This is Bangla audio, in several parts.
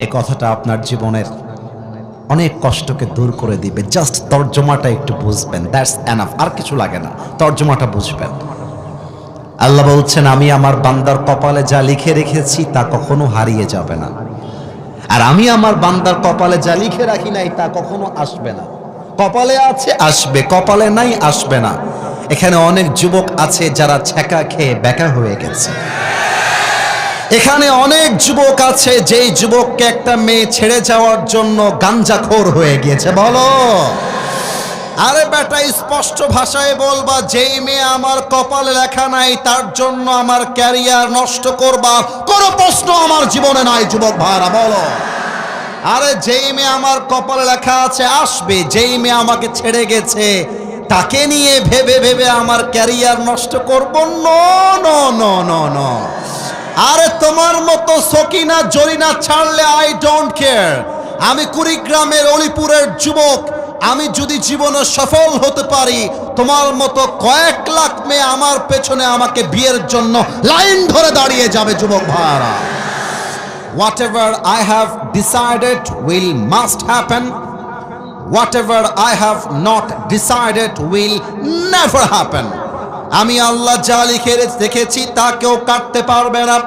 এই কথাটা আপনার জীবনের অনেক কষ্টকে দূর করে দিবে। জাস্ট তর্জমাটা একটু বুঝবেন। দ্যাটস এনাফ আর কিছু লাগে না। তর্জমাটা বুঝবেন। আল্লাহ বলছেন, আমি আমার বান্দার কপালে যা লিখে রেখেছি, তা কখনো হারিয়ে যাবে না। আর আমি আমার বান্দার কপালে যা লিখে রাখি নাই, তা কখনো আসবে না। কপালে আছে, আসবে। কপালে নাই, আসবে না। এখানে অনেক যুবক আছে যারা ছেঁকা খেয়ে বেকা হয়ে গেছে। এখানে অনেক যুবক আছে, যেই যুবককে একটা মেয়ে ছেড়ে যাওয়ার জন্য গাঞ্জাখোর হয়ে গিয়েছে, বলো। আরে বেটা, স্পষ্ট ভাষায় বলবা, যেই মেয়ে আমার কপালে লেখা নাই, তার জন্য আমার ক্যারিয়ার নষ্ট করবা, কোনো প্রশ্ন আমার জীবনে নাই, যুবক ভাইরা, বলো। আরে যেই মেয়ে আমার কপালে লেখা আছে, আসবে, যেই মেয়ে আমাকে ছেড়ে গেছে, তাকে নিয়ে ভেবে ভেবে আমার ক্যারিয়ার নষ্ট করব? ন ন ন ন, নো। আরে তোমার মতো সকিনা, জরিনা ছাড়লে আই ডোন্ট কেয়ার আমি কুড়িগ্রামের অলিপুরের যুবক আমি যদি জীবনে সফল হতে পারি, তোমার মতো কয়েক লাখ মেয়ে আমার পেছনে আমাকে বিয়ের জন্য লাইন ধরে দাঁড়িয়ে যাবে, যুবক ভাইরা whatever I have decided will must happen. Whatever I have not decided will never happen. আমি আল্লাহ যা লিখে দেখেছি তা কেউ কাটতে পারবে না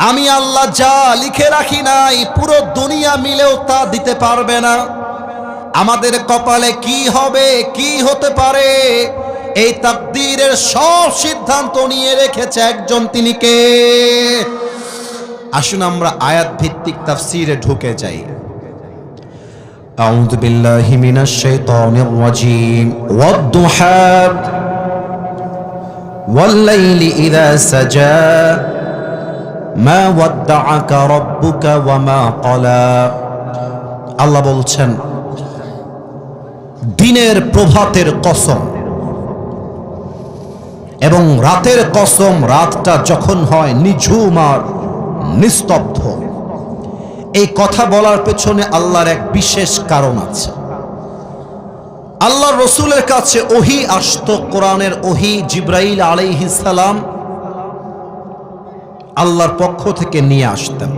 আমি আল্লাহ যা লিখে রাখি নাই পুরো দুনিয়া মিলেও তা দিতে পারবে না আমাদের কপালে কি হবে কি হতে পারে এই তাকদীরের সব সিদ্ধান্ত নিয়ে রেখেছে একজন তিনি কে আসুন আমরা আয়াত ভিত্তিক তাফসিরে ঢুকে যাই أعوذ بالله من الشيطان الرجيم والضحى والليل إذا سجى ما ودعك ربك وما قلى আল্লাহ বলছেন দিনের প্রভাতের কসম এবং রাতের কসম রাতটা যখন হয় নিঝুম আর নিস্তব্ধ এই কথা বলার পেছনে আল্লাহর এক বিশেষ কারণ আছে আল্লাহ রসুলের কাছে ওহি আসত, কোরআনের ওহি জিব্রাইল সালাম আল্লাহর পক্ষ থেকে নিয়ে আসতেন।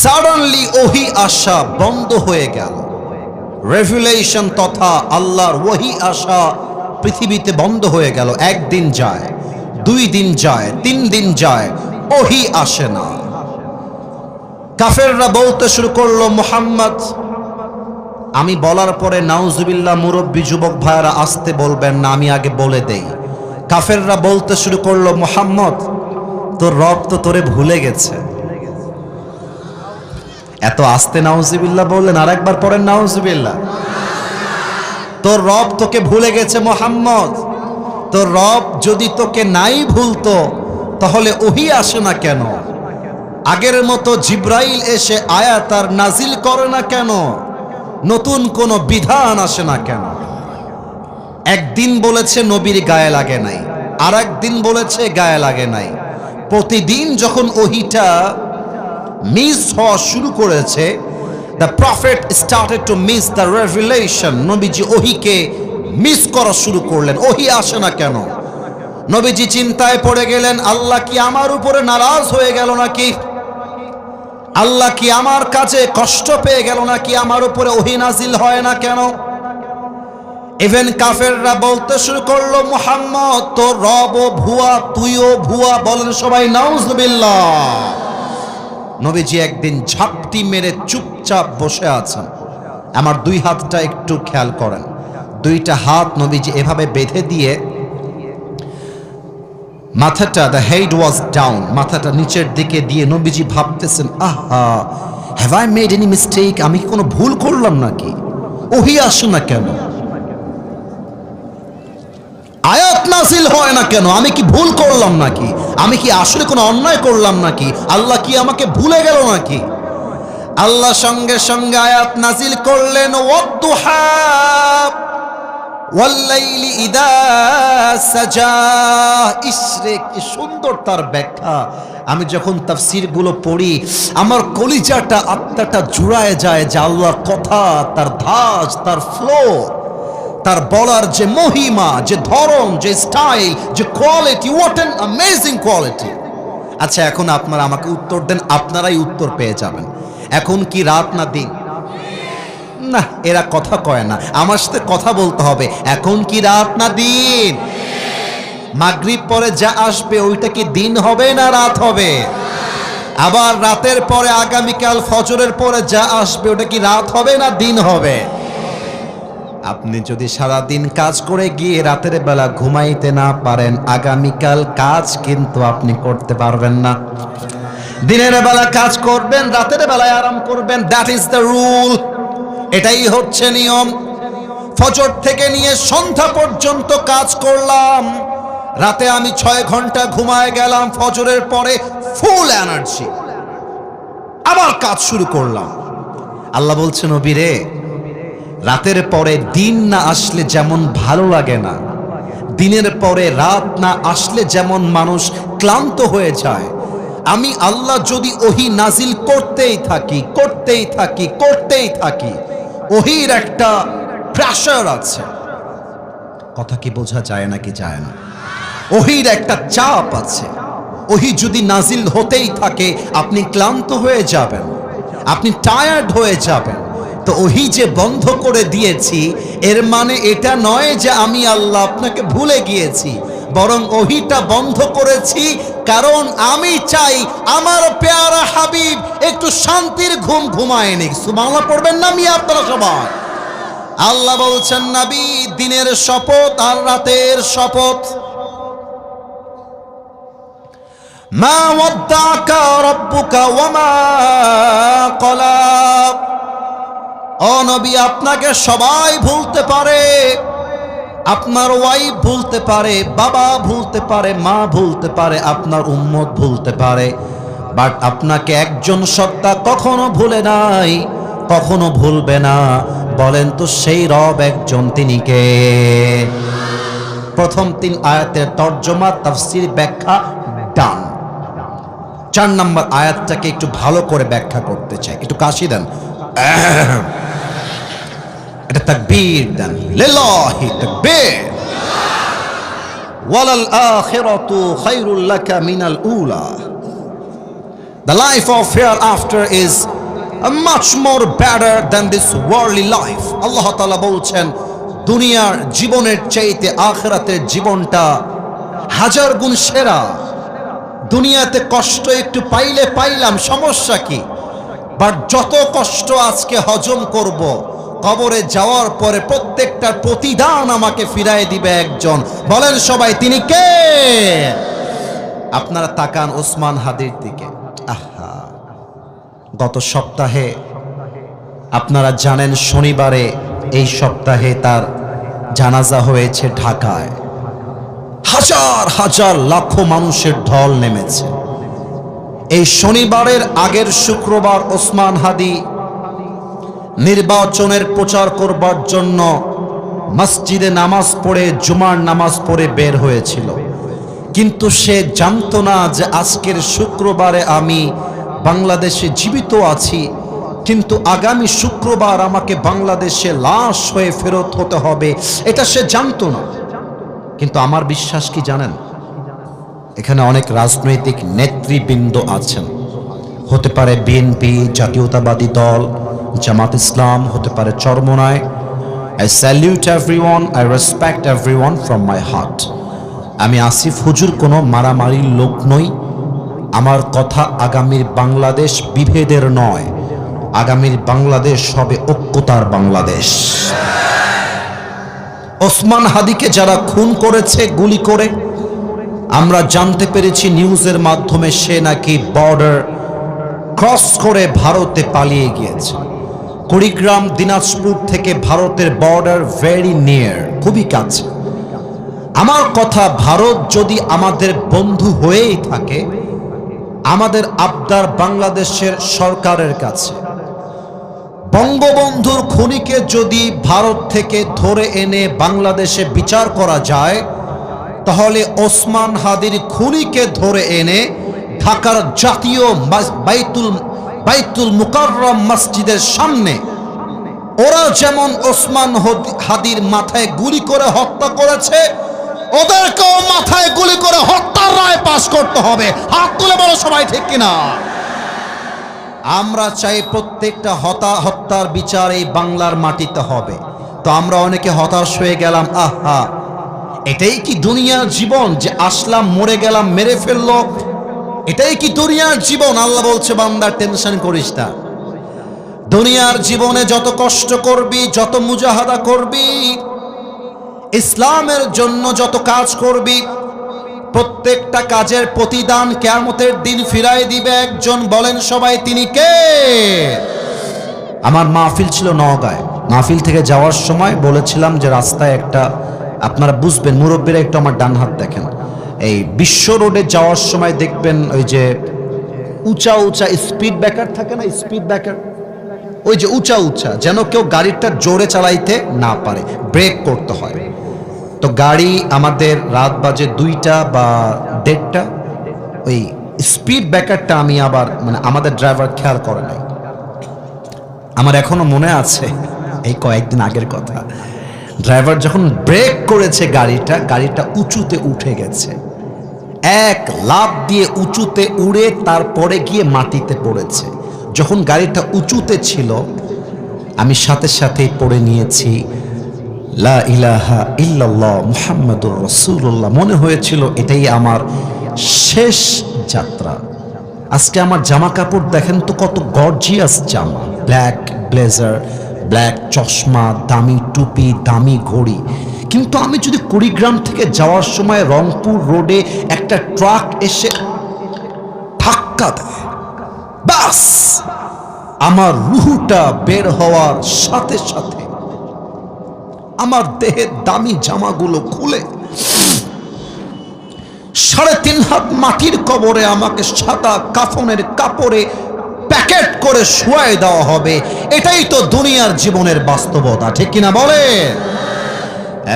সাডেনলি ওহি আসা বন্ধ হয়ে গেল। রেভুলেশন তথা আল্লাহর ওহি আসা পৃথিবীতে বন্ধ হয়ে গেল। একদিন যায়, দুই দিন যায়, তিন দিন যায়, ওহি আসে না। কাফেররা বলতে শুরু করল, মোহাম্মদ আমি বলার পরে নাউজুবিল্লাহ মুরব্বী যুবক ভাইয়ারা আসতে বলবেন না, আমি আগে বলে দেই। কাফেররা বলতে শুরু করল, মোহাম্মদ, তোর রব তো তোরে ভুলে গেছে। এত আস্তে নাউজুবিল্লাহ বললেন আর একবার পরেন নাউজুবিল্লাহ। তোর রব তোকে ভুলে গেছে, মোহাম্মদ। তোর রব যদি তোকে নাই ভুলতো, তাহলে ওহি আসে না কেন? আগের মতো জিব্রাইল এসে আয়াত আর নাজিল করে না কেন? নতুন কোনো বিধান আসে না কেন? একদিন বলেছে নবীর গায়ে লাগে নাই আর একদিন বলেছে গায়ে লাগে নাই। প্রতিদিন যখন ওহিটা মিস হওয়া শুরু করেছে the prophet started to miss the revelation নবীজি ওহিকে মিস করা শুরু করলেন। ওহি আসে না কেন? নবীজি চিন্তায় পড়ে গেলেন, আল্লাহ কি আমার উপরে নারাজ হয়ে গেল নাকি? আল্লাহ কি আমার কাছে কষ্ট পেয়ে গেল না কি আমার উপরে ওহি নাজিল হয় না কেন? ইভেন কাফেররা বলতে শুরু করল, মুহাম্মদ তো রব ভুয়া, তুইও ভুয়া, বলেন সবাই, নাউজুবিল্লাহ। নবীজি একদিন ঝাপটি মেরে চুপচাপ বসে আছেন। আমার দুই হাতটা একটু খেয়াল করেন। দুইটা হাত নবীজি এভাবে বেঁধে দিয়ে মাথাটা দ্য হেড ওয়াজ ডাউন মাথাটা নিচের দিকে দিয়ে নবীজি ভাবতেছেন, আহা have I made any mistake আমি কি কোনো ভুল করলাম নাকি? ওহি আসে না কেন? আয়াত নাসিল হয় না কেন? আমি কি ভুল করলাম নাকি? আমি কি আসলে কোনো অন্যায় করলাম নাকি? আল্লাহ কি আমাকে ভুলে গেল নাকি? আল্লাহ সঙ্গে সঙ্গে আয়াত নাজিল করলেন ওয়াদ্দুহা ওয়াল্লাইলি ইদা সাজা ইসরে কি সুন্দর তার ব্যাখ্যা। আমি যখন তাফসিরগুলো পড়ি, আমার কলিজাটা, আত্মাটা জুড়ায় যায় যে আল্লাহর কথা, তার ধাজ তার ফ্লো তার বলার যে মহিমা, যে ধরন, যে স্টাইল যে quality what an amazing quality আচ্ছা এখন আপনারা আমাকে উত্তর দেন, আপনারাই উত্তর পেয়ে যাবেন। এখন কি রাত না দিন? না, এরা কথা কয় না। আমার সাথে কথা বলতে হবে। এখন কি রাত না দিন? মাগরিব পরে যা আসবে, ওইটা কি দিন হবে না রাত হবে? আবার রাতের পরে, আগামীকাল ফজরের পরে যা আসবে, ওটা কি রাত হবে না দিন হবে? আপনি যদি সারা দিন কাজ করে গিয়ে রাতের বেলা ঘুমাইতে না পারেন, আগামীকাল কাজ কিন্তু আপনি করতে পারবেন না। দিনের বেলা কাজ করবেন, রাতের বেলায় আরাম করবেন দ্যাট ইজ দ্য রুল এটাই হচ্ছে নিয়ম। ফজর থেকে নিয়ে সন্ধ্যা পর্যন্ত কাজ করলাম। রাতে আমি ছয় ঘণ্টা ঘুমায় গেলাম, ফজরের পরে ফুল এনার্জি আবার কাজ শুরু করলাম। আল্লাহ বলছেন নবীরে রাতের পরে দিন না আসলে যেমন ভালো লাগে না, দিনের পরে রাত না আসলে যেমন মানুষ ক্লান্ত হয়ে যায়। আমি আল্লাহ যদি ওহি নাজিল করতেই থাকি করতেই থাকি করতেই থাকি ওহির একটা প্রেশার আছে। কথা কি বোঝা যায় নাকি যায় না? ওহির একটা চাপ আছে। ওহি যদি নাজিল হতেই থাকে, আপনি ক্লান্ত হয়ে যাবেন। আপনি টায়ার্ড হয়ে যাবেন। তো ওহি যে বন্ধ করে দিয়েছি, এর মানে এটা নয় যে আমি আল্লাহ আপনাকে ভুলে গিয়েছি। বরং ওহিটা বন্ধ করেছি, কারণ আমি চাই আমার পেয়ারা হাবিব একটু শান্তির ঘুম ঘুমায় নিক। সুবাংলা পড়বেন না আমি আপনারা সবাই? আল্লাহ বলছেন, নাবি, দিনের শপথ আর রাতের শপথ। কলা। ও নবী, আপনাকে সবাই ভুলতে পারে। আপনার ওয়াইফ ভুলতে পারে, বাবা ভুলতে পারে, মা ভুলতে পারে, আপনার উম্মত ভুলতে পারে। বাট আপনাকে একজন সত্তা কখনো ভুলে নাই, কখনো ভুলবে না। বলেন তো, সেই রব একজন তিনি কে? প্রথম তিন আয়াতের তর্জমা, তাফসির ব্যাখ্যা, ডান। চার নম্বর আয়াতটাকে একটু ভালো করে ব্যাখ্যা করতে চাই। একটু কাশি দেন। এটা তাকবীর দেন। লিল্লাহি তাকবীর। ওয়ালাল আখিরাতু খায়রুল লাকা মিনাল উলা। The life of hereafter is much more better than this worldly life. আল্লাহ তাআলা বলছেন, দুনিয়ার জীবনের চাইতে আখিরাতের জীবনটা হাজার গুণ সেরা। দুনিয়াতে কষ্ট একটু পাইলে পাইলাম, সমস্যা কি? বাট যত কষ্ট আজকে হজম করব কবরে যাওয়ার পরে প্রত্যেকটার প্রতিদান আমাকে ফিরায় দিবে একজন। বলেন সবাই, তিনি কে? আপনারা তাকান ওসমান হাদির দিকে। আহা, গত সপ্তাহে আপনারা জানেন শনিবারে এই সপ্তাহে তার জানাজা হয়েছে ঢাকায়। হাজার হাজার লাখো মানুষের ঢল নেমেছে। এই শনিবারের আগের শুক্রবার ওসমান হাদি নির্বাচনের প্রচার করবার জন্য মসজিদে নামাজ পড়ে, জুমার নামাজ পড়ে বের হয়েছিল। কিন্তু সে জানতো না যে আজকের শুক্রবারে আমি বাংলাদেশে জীবিত আছি, কিন্তু আগামী শুক্রবার আমাকে বাংলাদেশে লাশ হয়ে ফেরত হতে হবে, এটা সে জানতো না। কিন্তু আমার বিশ্বাস কি জানেন? এখানে অনেক রাজনৈতিক নেতৃবৃন্দ আছেন। হতে পারে বিএনপি, জাতীয়তাবাদী দল জামাত ইসলাম হতে পারে Charmonai. I salute everyone I respect everyone from my heart আমি আসিফ হুজুর, কোনো মারামারির লোক নই। আমার কথা আগামীর বাংলাদেশ বিভেদের নয়। আগামীর বাংলাদেশ হবে ঐক্যতার বাংলাদেশ। ওসমান হাদিকে যারা খুন করেছে, গুলি করে, আমরা জানতে পেরেছি নিউজের মাধ্যমে সে নাকি বর্ডার ক্রস করে ভারতে পালিয়ে গিয়েছে। কুড়িগ্রাম দিনাজপুর থেকে ভারতের বর্ডার ভেরি নিয়ার খুবই কাছে। আমার কথা ভারত যদি আমাদের বন্ধু হয়েই থাকে, আমাদের আবদার বাংলাদেশের সরকারের কাছে। বঙ্গবন্ধুর খুনিকে যদি ভারত থেকে ধরে এনে বাংলাদেশে বিচার করা যায়, তাহলে ওসমান হাদির খুনিকে ধরে এনে ঢাকার জাতীয় বাইতুল বাইতুল মুকাররম মসজিদের সামনে। ওরা যেমন ওসমান হদি- হাদির মাথায় গুলি করে হত্যা করেছে, ওদেরকেও মাথায় গুলি করে হত্যার রায় পাশ করতে হবে। হাত তুলে বলো সবাই ঠিক কিনা? আমরা চাই প্রত্যেকটা হতা হত্যার বিচার এই বাংলার মাটিতে হবে। তো আমরা অনেকে হতাশ হয়ে গেলাম, আহা। এটাই কি দুনিয়ার জীবন যে আসলাম, মরে গেলাম, মেরে ফেলল? এটাই কি দুনিয়ার জীবন? আল্লাহ বলছে, বান্দার টেনশন করিস না। দুনিয়ার জীবনে যত কষ্ট করবি, যত মুজাহাদা করবি, ইসলামের জন্য যত কাজ করবি, প্রত্যেকটা কাজের প্রতিদান কেয়ামতের দিন ফিরাই দিবে একজন। বলেন সবাই, তিনি কে? আমার মাহফিল ছিল নওগাঁয়। মাহফিল থেকে যাওয়ার সময় বলেছিলাম যে রাস্তায় একটা, আপনারা বুঝবেন, মুরব্বীরা একটু আমার ডান হাত দেখেন। এই বিশ্ব রোডে যাওয়ার সময় দেখবেন ওই যে উঁচা উঁচা স্পিড ব্রেকার থাকে না স্পিড ব্রেকার ওই যে উঁচা উঁচা, যেন কেউ গাড়িটা জোরে চালাইতে না পারে ব্রেক করতে হয়। তো গাড়ি আমাদের রাত বাজে দুইটা বা দেড়টা, ওই স্পিড ব্রেকারটা আমি আবার মানে আমাদের ড্রাইভার খেয়াল করে নাই। আমার এখনও মনে আছে এই কয়েকদিন আগের কথা। ড্রাইভার যখন ব্রেক করেছে গাড়িটা গাড়িটা উঁচুতে উঠে গেছে। এক লাভ দিয়ে উঁচুতে উড়ে তারপরে গিয়ে মাটিতে পড়েছে। যখন গাড়িটা উঁচুতে ছিল, আমি সাথে সাথেই পড়ে নিয়েছি, লা ইলাহা ইল্লাল্লাহ মুহাম্মাদুর রাসূলুল্লাহ। মনে হয়েছিল এটাই আমার শেষ যাত্রা। আজকে আমার জামা কাপড় দেখেন তো কত গর্জিয়াস জামা, ব্ল্যাক, ব্লেজার ব্ল্যাক চশমা, দামি টুপি, দামি ঘড়ি। কিন্তু আমি যদি কুড়িগ্রাম থেকে যাওয়ার সময় রংপুর রোডে একটা ট্রাক এসে ধাক্কা দেয় বাস আমার রুহুটা বের হওয়ার সাথে সাথে আমার দেহের দামি জামাগুলো খুলে সাড়ে তিন হাত মাটির কবরে আমাকে সাদা কাফনের কাপড়ে প্যাকেট করে শুয়ায় দেওয়া হবে। এটাই তো দুনিয়ার জীবনের বাস্তবতা, ঠিক কিনা বলে?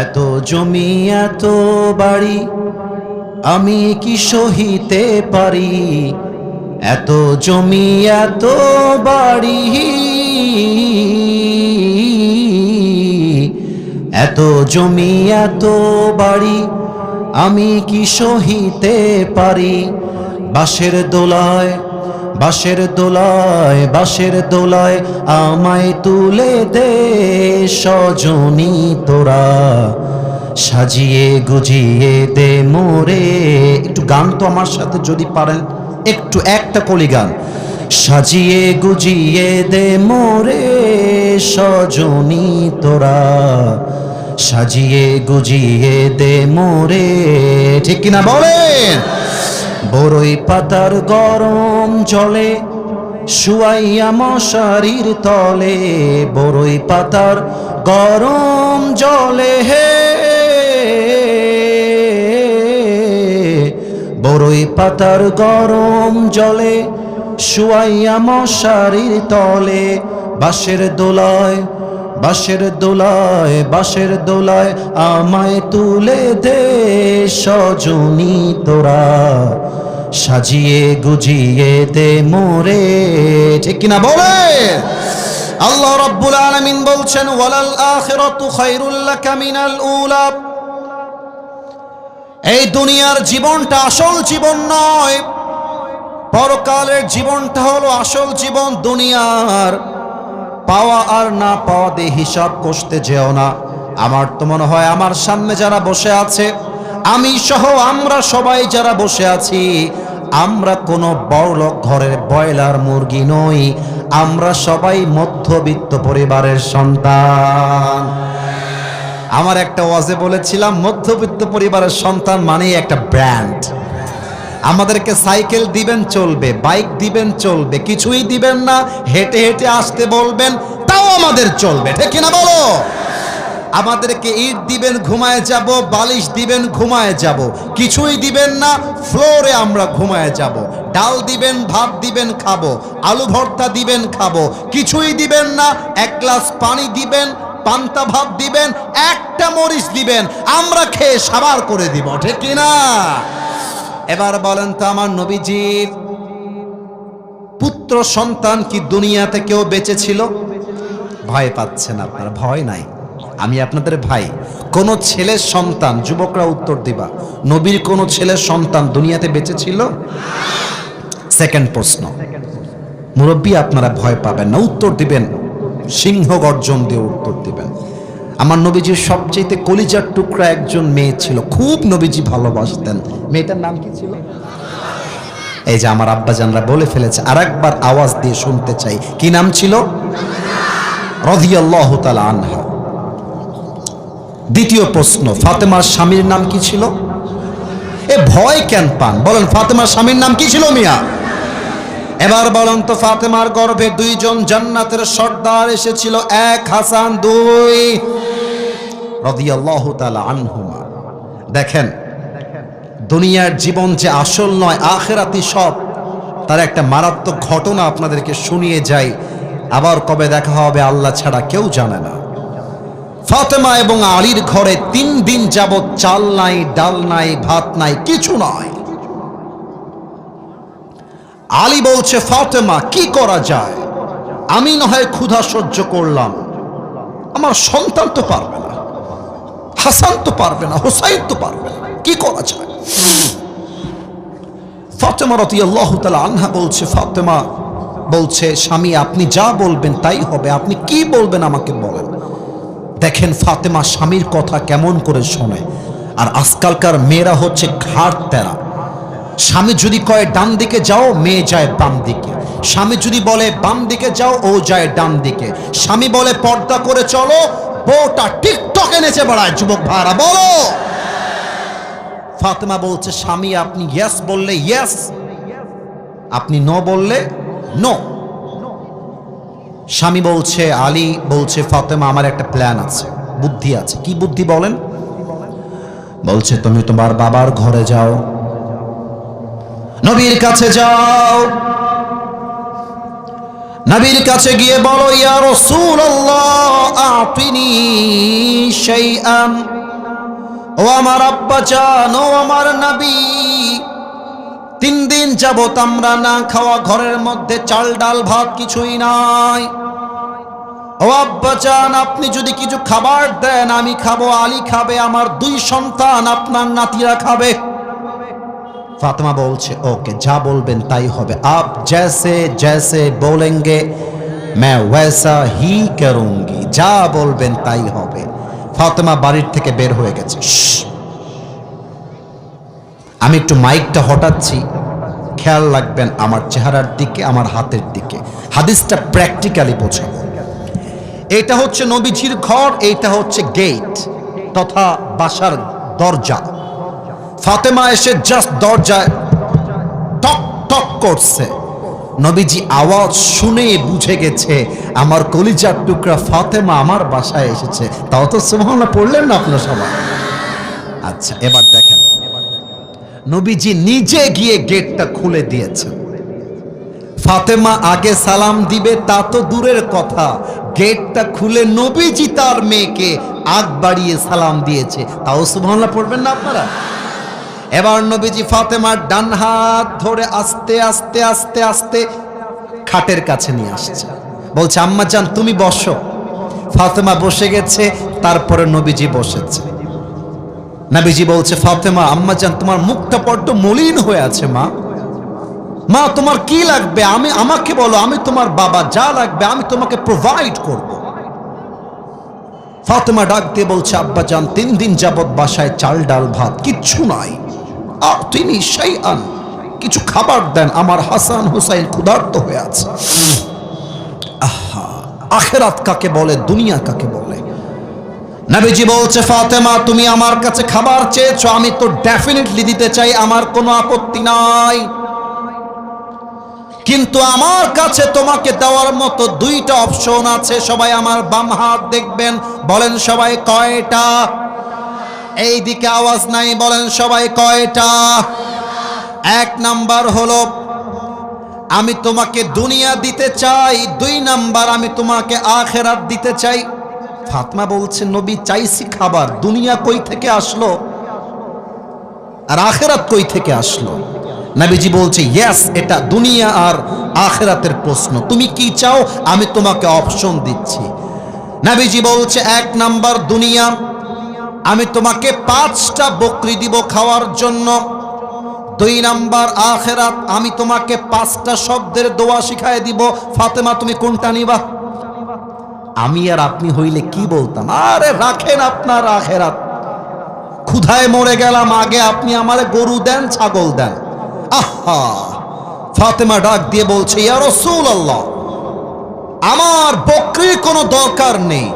এত জমি, এত বাড়ি, আমি কি সহিতে পারি? এত জমি, এত বাড়ি, এত জমি, এত বাড়ি, আমি কি সহিতে পারি? বাঁশের দোলায় বাঁশের দোলায় বাঁশের দোলায় আমায় তুলে দে সজনী তোরা। সাজিয়ে গুজিয়ে দে মোরে। একটু গান তো আমার সাথে যদি পারেন, একটু একটা কলি গান সাজিয়ে গুজিয়ে দে মোরে সজনী তোরা। সাজিয়ে গুজিয়ে দে মোরে। ঠিক কিনা বলেন? বড়ই পাতার গরম জলে, শুয়াইয়া মশারির তলে বড়ই পাতার গরম জলে হে। বড়ই পাতার গরম জলে, শুয়াইয়া মশারির তলে, বাঁশের দোলায় বাঁশের দোলায় বাঁশের দোলায় আমায় তুলে দে সজনী তোরা। সাজিয়ে গুজিয়ে দে মোরে। ঠিক কিনা বলে? আল্লাহ রাব্বুল আলামিন বলছেন, ওয়ালাল আখিরাতু খায়রুল লাকা মিনাল উলা। এই দুনিয়ার জীবনটা আসল জীবন নয়। পরকালের জীবনটা হলো আসল জীবন দুনিয়ার। পাওয়া আর না পাওয়া দিয়ে হিসাব কষতে যেও না। আমার তো মনে হয় আমার সামনে যারা বসে আছে আমি সহ আমরা সবাই যারা বসে আছি, আমরা কোনো বড়লোক ঘরের ব্রয়লার মুরগি নই, আমরা সবাই মধ্যবিত্ত পরিবারের সন্তান। আমার একটা ওয়াজে বলেছিলাম, মধ্যবিত্ত পরিবারের সন্তান মানেই একটা ব্র্যান্ড। আমাদেরকে সাইকেল দিবেন চলবে, বাইক দিবেন চলবে, কিছুই দিবেন না, হেঁটে হেঁটে আসতে বলবেন, তাও আমাদের চলবে, ঠিক কিনা বলো? আমাদেরকে ইট দিবেন, ঘুমায় যাব, বালিশ দিবেন, ঘুমায় যাব। কিছুই দিবেন না, ফ্লোরে আমরা ঘুমায় যাব। ডাল দিবেন, ভাত দিবেন, খাব। আলু ভর্তা দিবেন, খাব। কিছুই দিবেন না, এক গ্লাস পানি দিবেন, পান্তা ভাত দিবেন, একটা মরিচ দিবেন। আমরা খেয়ে সাবার করে দিব, ঠিক কিনা এবার বলেন তো আমার নবীজির পুত্র সন্তান কি দুনিয়াতে কেউ বেঁচে ছিল ভয় পাচ্ছেন আপনার, ভয় নাই। আমি আপনাদের ভাই। কোন ছেলের সন্তান, যুবকরা উত্তর দিবা। নবীর কোন ছেলের সন্তান দুনিয়াতে বেঁচে ছিল? সেকেন্ড প্রশ্ন। মুরব্বী, আপনারা ভয় পাবেন না, উত্তর দিবেন। সিংহ গর্জন দিয়ে উত্তর দিবেন। আমার নবীজির সবচেয়ে কলিজার টুকরা একজন মেয়ে ছিল। খুব নবীজি ভালোবাসতেন। মেয়েটার নাম কি ছিল? এই যে আমার আব্বাজানরা বলে ফেলেছে আর একবার আওয়াজ দিয়ে শুনতে চাই। কি নাম ছিল? রদিয়াল্লাহ আনহা। দ্বিতীয় প্রশ্ন, ফাতেমার স্বামীর নাম কি ছিল? এ ভয় কেন পান? বলেন, ফাতেমার স্বামীর নাম কি ছিল মিয়া? এবার বলেন তো, ফাতেমার গর্ভে দুইজন জান্নাতের সর্দার এসেছিল, এক হাসান, দুই আনহুমা। দেখেন, দুনিয়ার জীবন যে আসল নয় আখেরাতি সব। তার একটা মারাত্মক ঘটনা আপনাদেরকে শুনিয়ে যাই। আবার কবে দেখা হবে আল্লাহ ছাড়া কেউ জানে না। ফাতেমা এবং আলীর ঘরে তিন দিন যাবৎ চাল নাই, ডাল নাই, ভাত নাই, কিছু নয় আলী বলছে, ফাতেমা, কি করা যায়? আমি না হয় ক্ষুধা সহ্য করলাম। আমার সন্তান তো পারবে না, হাসান তো পারবে না, হোসাইন তো পারবে না। কি করা যায়? ফাতেমা রতি আল্লাহ তালা আনহা বলছে, ফাতেমা বলছে, স্বামী, আপনি যা বলবেন তাই হবে। আপনি কি বলবেন আমাকে বলেন। দেখেন ফাতেমা স্বামীর কথা কেমন করে শোনে। আর আজকালকার মেয়েরা হচ্ছে ঘাট তেরা স্বামী যদি কয়, ডান দিকে যাও, মেয়ে যায় বাম দিকে। স্বামী যদি বলে, বাম দিকে যাও, ও যায় ডান দিকে। স্বামী বলে, পর্দা করে চলো, বউটা টিকটকে নেচে বেড়ায়, যুবক ভাড়া বলো। ফাতেমা বলছে, স্বামী, আপনি ইয়েস বললে ইয়েস আপনি ন বললে নো স্বামী বলছে, আলী বলছে, ফাতেমা, আমার একটা প্ল্যান আছে, বুদ্ধি আছে। কি বুদ্ধি বলেন? বলছে, তুমি তোমার বাবার ঘরে যাও। নবীর কাছে যাও। নবীর কাছে গিয়ে বলো, ইয়া রাসূলুল্লাহ, আতিনি শাইআন। ও আমার আব্বা চান ও আমার নবী। তিন দিন যাবত আমরা না খাওয়া ঘরের মধ্যে চাল, ডাল, ভাত কিছুই নাই। ও আপনি যদি কিছু খাবার দেন, আমি খাব, আলী খাবে, আমার দুই সন্তান, আপনার নাতিরা খাবে। ফাতমা বলছে, ওকে, যা বলবেন তাই হবে। আপ জেসে জেসে বলেঙ্গে मैं वैसा হি करूंगी যা বলবেন তাই হবে। ফাতেমা বাড়ির থেকে বের হয়ে গেছে। আমি একটু মাইকটা হটাচ্ছি। খেয়াল রাখবেন আমার চেহারার দিকে, আমার হাতের দিকে। হাদিসটা প্র্যাকটিক্যালি বোঝাবো। এটা হচ্ছে নবীজির ঘর, এইটা হচ্ছে গেট তথা বাসার দরজা। ফাতেমা এসে জাস্ট দরজায় টক টক করছে। নবীজি আওয়াজ শুনে বুঝে গেছে, আমার কলিজার টুকরা ফাতেমা আমার বাসায় এসেছে। তাও তো সুবহানাল্লাহ পড়লেন না আপনার সবাই। আচ্ছা এবার দেখেন। নবীজি নিজে গিয়ে গেটটা খুলে দিয়েছেন। ফাতেমা আগে সালাম দিবে, তা তো দূরের কথা। গেটটা খুলে নবীজি তার মেয়েকে আগ বাড়িয়ে সালাম দিয়েছে। তাও সুবহানাল্লাহ পড়বেন না আপনারা? এবার নবীজি ফাতেমার ডান হাত ধরে আস্তে আস্তে আস্তে আস্তে খাটের কাছে নিয়ে আসছে। বলছে, আম্মা জান, তুমি বসো। ফাতেমা বসে গেছে, তারপরে নবীজি বসেছে। নবীজি বলছে, ফাতেমা, আম্মা জান, তোমার মুখটা বড্ড মলিন হয়ে আছে, মা। মা, তোমার কি লাগবে? আমি, আমাকে বলো, আমি তোমার বাবা যা লাগবে, আমি তোমাকে প্রোভাইড করব। ফাতেমা ডাক দিয়ে বলছে, আব্বা জান, তিন দিন যাবৎ বাসায় চাল, ডাল, ভাত কিচ্ছু নাই। আর তিনি সেই আন কিছু খাবার দেন। আমার হাসান হুসাইন ক্ষুধার্ত হয়ে আছে। আহা, আখেরাত কাকে বলে, দুনিয়া কাকে বলে? নবীজি বলছে, ফাতেমা, তুমি আমার কাছে খাবার চেয়েছো, আমি তো ডেফিনেটলি দিতে চাই, আমার কোনো আপত্তি নাই। কিন্তু আমার কাছে তোমাকে দেওয়ার মতো দুইটা অপশন আছে। সবাই আমার বাম হাত দেখবেন। বলেন সবাই কয়টা? এই দিকে আওয়াজ নাই, বলেন সবাই কয়টা? এক নাম্বার হলো, আমি তোমাকে দুনিয়া দিতে চাই। দুই নাম্বার, আমি তোমাকে আখেরাত দিতে চাই। ফাতমা বলছে, নবী, চাইছি খাবার। দুনিয়া কই থেকে আসলো? আর আখেরাত কই থেকে আসলো? নবীজি বলছে ইয়াস এটা দুনিয়া আর আখেরাতের প্রশ্ন। তুমি কি চাও? আমি তোমাকে অপশন দিচ্ছি। নাবিজি বলছে, এক নাম্বার দুনিয়া, আমি তোমাকে পাঁচটা বকরি দিব খাওয়ার জন্য। দুই নাম্বার আখেরাত, আমি তোমাকে পাঁচটা শব্দের দোয়া শিখাই দিব। ফাতেমা, তুমি কোনটা নিবা? আমি আর আপনি হইলে কি বলতাম? আরে, রাখেন আপনার আখেরাত। ক্ষুধায় মরে গেলাম, আগে আপনি আমারে গরু দেন, ছাগল দেন। আহা, ফাতেমা ডাক দিয়ে বলছে, ইয়া রসুল আল্লাহ আমার বকরির কোনো দরকার নেই।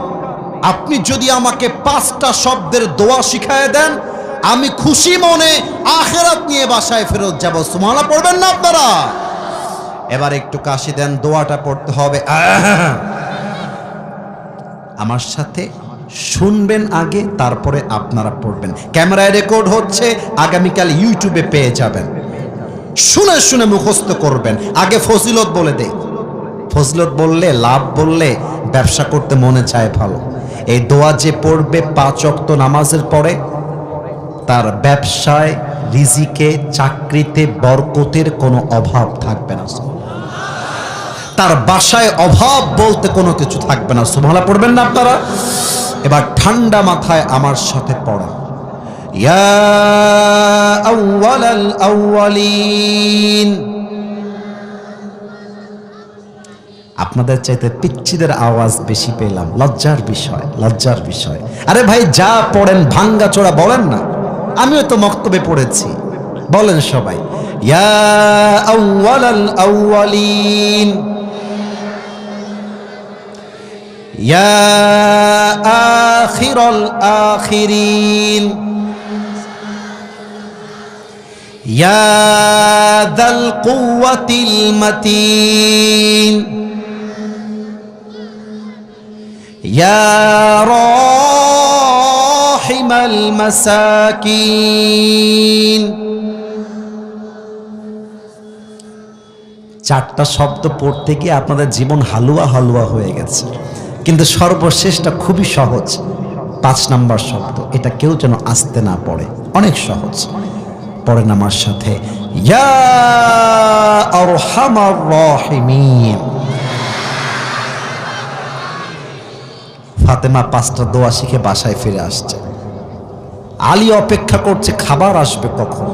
আপনি যদি আমাকে পাঁচটা শব্দের দোয়া শিখায় দেন, আমি খুশি মনে আখেরাত নিয়ে বাসায় ফেরত যাব। সুমালা পড়বেন না আপনারা? এবার একটু কাশি দেন, দোয়াটা পড়তে হবে! আমার সাথে শুনবেন আগে, তারপরে আপনারা পড়বেন। ক্যামেরায় রেকর্ড হচ্ছে, আগামীকাল ইউটিউবে পেয়ে যাবেন। শুনে শুনে মুখস্থ করবেন। আগে ফজিলত বলে দেই। ফজিলত বললে, লাভ বললে, ব্যবসা করতে মনে চায় ভালো। এই দোয়া যে পড়বে পাঁচ অক্ত নামাজের পরে, তার ব্যবসায়, রিজিকে, চাকরিতে বরকতের কোনো অভাব থাকবে না তার বাসায় অভাব বলতে কোনো কিছু থাকবে না সুমালা পড়বেন না আপনারা? এবার ঠান্ডা মাথায় আমার সাথে পড়েন। ইয়া আউয়ালাল আউয়ালিন আপনাদের চাইতে পিচ্ছিদের আওয়াজ বেশি পেলাম লজ্জার বিষয় লজ্জার বিষয় আরে ভাই যা পড়েন ভাঙ্গা চোরা বলেন না আমিও তো মক্তবে পড়েছি বলেন সবাই ইয়া আউয়ালাল আউয়ালিন يا آخر الآخرين يا ذا القوة المتين يا راحم المساكين চারটা শব্দ পড়তে গিয়ে আপনাদের জীবন হালুয়া হালুয়া হয়ে গেছে কিন্তু সর্বশেষটা খুবই সহজ পাঁচ নাম্বার শব্দ এটা কেউ যেন আসতে না পড়ে অনেক সহজ পড়েন আমার সাথে। ফাতেমা পাঁচটা দোয়া শিখে বাসায় ফিরে আসছে। আলী অপেক্ষা করছে, খাবার আসবে কখন?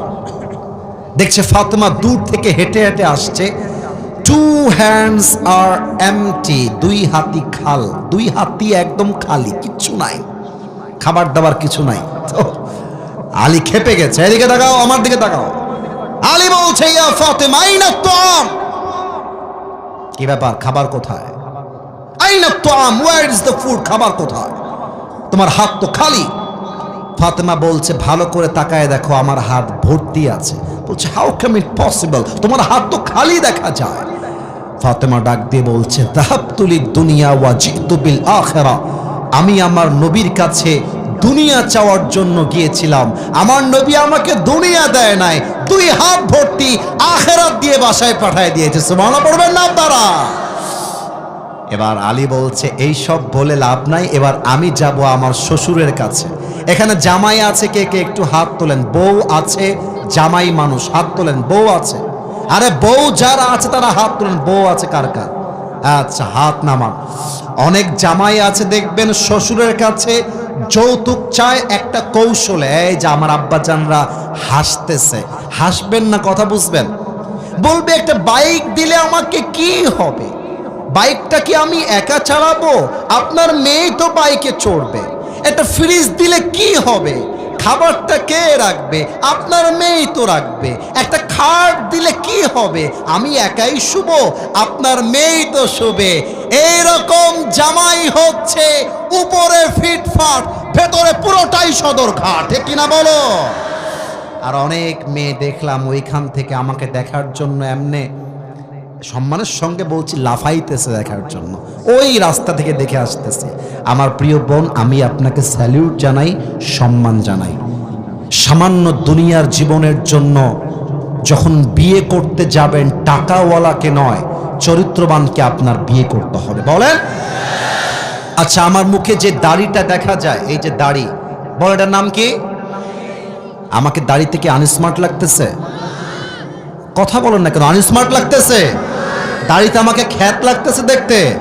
দেখছে ফাতেমা দূর থেকে হেঁটে হেঁটে আসছে। টু হ্যান্ডস আর এমটি দুই হাতি খাল, দুই হাতি একদম খালি, কিচ্ছু নাই। খাবার দাবার কিছু নাই। আলী খেপে গেছে। এদিকে তাকাও, আমার দিকে তাকাও। আলী বলছে, ইয়া ফাতেমা, আইনা তোম কি ব্যাপার, খাবার কোথায়? আইনা তোম ওয়ার ইজ দ্য ফুড খাবার কোথায়? তোমার হাত তো খালি। ফাতেমা বলছে, ভালো করে তাকায় দেখো, আমার হাত ভর্তি আছে। বলছে হাউ ক্যাম ইট পসিবল তোমার হাত তো খালি দেখা যায়। ফাতেমা ডাক দিয়ে বলছে তাহাবতুলি দুনিয়া ওয়া জিতু বিল আখিরা আমি আমার নবীর কাছে দুনিয়া চাওয়ার জন্য গিয়েছিলাম। আমার নবী আমাকে দুনিয়া দেয় নাই, দুই হাত ভর্তি আখেরাত দিয়ে বাসায় পাঠায় দিয়েছে। সুবহানাল্লাহ, পড়বেন না তারা এবার আলী বলছে, এই সব বলে লাভ নাই, এবার আমি যাব আমার শ্বশুরের কাছে। এখানে জামাই আছে, কে কে একটু হাত তোলেন। বউ আছে, জামাই মানুষ, হাত তোলেন, বউ আছে। আরে বউ যারা আছে, তারা হাত তোলেন, বউ আছে কার কার? আচ্ছা হাত নামান। অনেক জামাই আছে, দেখবেন শ্বশুরের কাছে যৌতুক চায় একটা কৌশলে, এই যে আমার আব্বাজানরা হাসতেছে। হাসবেন না কথা বুঝবেন? বলবে, একটা বাইক দিলে আমাকে কি হবে? বাইকটা কি আমি একা চালাবো? আপনার মেয়ে তো বাইকে চড়বে। একটা ফ্রিজ দিলে কি হবে? খাবারটা কে রাখবে? আপনার মেয়েই তো রাখবে। একটা খাট দিলে কি হবে? আমি একাই শুভ আপনার মেয়েই তো শুবে। এইরকম জামাই হচ্ছে উপরে ফিটফাট, ভেতরে পুরোটাই সদর ঘাট কিনা বলো? আর অনেক মেয়ে দেখলাম ওইখান থেকে আমাকে দেখার জন্য এমনে সম্মানের সঙ্গে বলছি, লাফাইতেছে দেখার জন্য। ওই রাস্তা থেকে দেখে আসতেছে। আমার প্রিয় বোন, আমি আপনাকে স্যালিউট জানাই, সম্মান জানাই। সামান্য দুনিয়ার জীবনের জন্য যখন বিয়ে করতে যাবেন, টাকাওয়ালাকে নয়, চরিত্রবানকে আপনার বিয়ে করতে হবে। বলেন? আচ্ছা আমার মুখে যে দাড়িটা দেখা যায়, এই যে দাড়ি, বল এটার নাম কি? আমাকে দাড়ি থেকে আনস্মার্ট লাগতেছে? কথা বলেন না কেন আনস্মার্ট লাগতেছে? দাড়িতে আমাকে খ্যাত লাগতেছে দেখতে?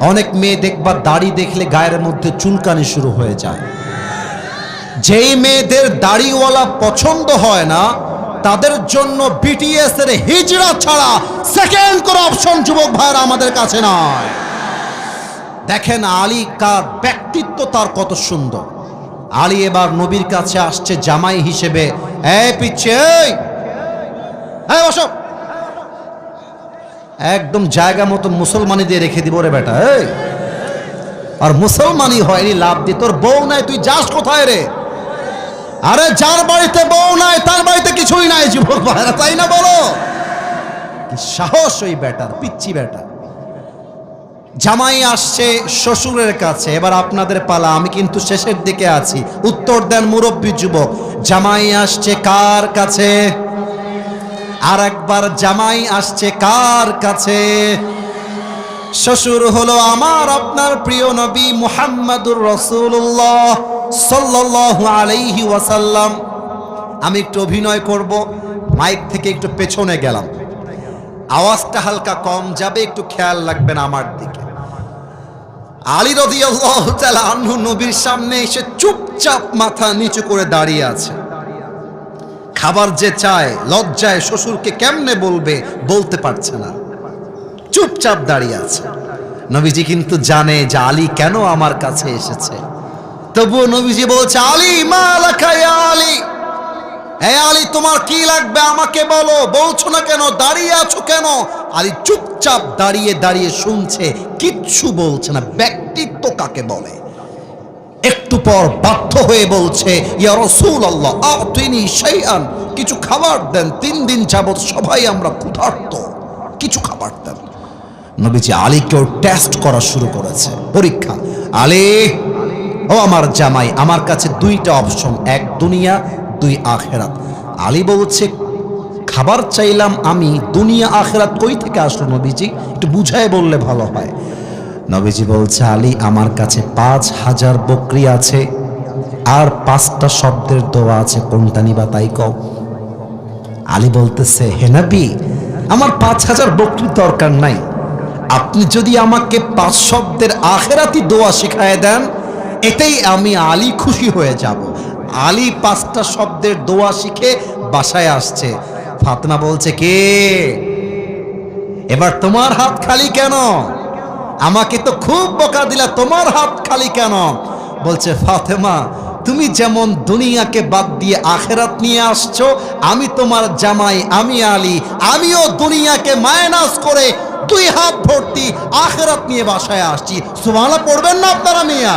অনেক মেয়ে দেখবা দাড়ি দেখলে গায়ের মধ্যে চুলকানি শুরু হয়ে যায়। যেই মেয়েদের দাড়িওয়ালা পছন্দ হয় না তাদের জন্য বিটিএস এর হিজড়া ছাড়া সেকেন্ড কোনো অপশন যুবক ভাইরা আমাদের কাছে নয়। দেখেন আলী কার ব্যক্তিত্ব তার কত সুন্দর। আলী এবার নবীর কাছে আসছে জামাই হিসেবে। পিচ্ছে বসো। একদম জায়গা মতো মুসলমানি দিয়ে রেখে দিব রে বেটা, এই! আর মুসলমানি হয়নি, লাভ দি। তোর বউ নাই, তুই যাস কোথায় রে? আরে যার বাড়িতে বউ নাই, তার বাড়িতে কিছুই নাই, যুবক ভাইরা, তাই না বলো? কি সাহস ওই বেটার পিচ্ছি বেটা। জামাই আসছে শ্বশুরের কাছে, এবার আপনাদের পালা, আমি কিন্তু শেষের দিকে আছি। উত্তর দেন মুরব্বী যুবক, জামাই আসছে কার কাছে? আর একবার জামাই আসছে কার কাছে? শ্বশুর হলো আমার, আপনার প্রিয় নবী মুহাম্মাদুর রসুল্লাহ সাল্লাল্লাহু আলাইহি ওয়াসাল্লাম, আমি একটু অভিনয় করব, মাইক থেকে একটু পেছনে গেলাম। আওয়াজটা হালকা কম যাবে, একটু খেয়াল রাখবেন আমার দিকে। আলী আনহু নবীর সামনে এসে চুপচাপ মাথা নিচু করে দাঁড়িয়ে আছে। খাবার যে চায়, লজ্জায় শ্বশুরকে কেমনে বলবে, বলতে পারছে না। চুপচাপ দাঁড়িয়ে আছে। নবীজি কিন্তু জানে যে আলী কেন আমার কাছে এসেছে। তবুও নবীজি বলছে, আলী মা আলী। হে আলী, তোমার কি লাগবে আমাকে বলো? বলছো না কেন? দাঁড়িয়ে আছো কেন? আলী চুপচাপ দাঁড়িয়ে দাঁড়িয়ে শুনছে, কিচ্ছু বলছে না, ব্যক্তিত্ব কাকে বলে? একটু পর বাধ্য হয়ে বলছে, ইয়া রসুল আল্লাহ শাইআন। কিছু খাবার দেন, তিন দিন যাবৎ সবাই আমরা ক্ষুধার্ত। কিছু খাবার দেন। নবীজি আলীকেও টেস্ট করা শুরু করেছে, পরীক্ষা। আলী ও আমার জামাই, আমার কাছে দুইটা অপশন, এক দুনিয়া, দুই আখেরাত। আলী বলছে, খাবার চাইলাম আমি, দুনিয়া, আখেরাত কই থেকে আসলো নবীজি? একটু বুঝায় বললে ভালো হয়। নবীজি বলছে, আলী, আমার কাছে পাঁচ হাজার বকরি আছে আর পাঁচটা শব্দের দোয়া আছে, কোনটা নিবা তাই কও? আলী বলতেছে, হে নবী, আমার পাঁচ হাজার বকরির দরকার নাই। আপনি যদি আমাকে পাঁচ শব্দের আখেরাতি দোয়া শিখায় দেন এতেই আমি আলী খুশি হয়ে যাব। আলী পাঁচটা শব্দের দোয়া শিখে বাসায় আসছে। ফাতনা বলছে, কে? এবার তোমার হাত খালি কেন? আমাকে তো খুব বকা দিলা, তোমার হাত খালি কেন? বলছে, ফাতেমা, তুমি যেমন দুনিয়াকে বাদ দিয়ে আখেরাত নিয়ে আসছো, আমি তোমার জামাই, আমি আলী। আমিও দুনিয়াকে মাইনাস করে দুই হাত ভর্তি আখেরাত নিয়ে বাসায় আসছি। সুবহানা পড়বেন না আপনারা মিয়া?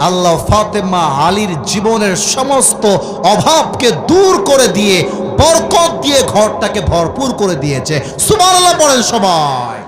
আল্লাহ ফাতেমা আলীর জীবনের সমস্ত অভাবকে দূর করে দিয়ে বরকত দিয়ে ঘরটাকে ভরপুর করে দিয়েছে। সুবহানাল্লাহ পড়েন সবাই।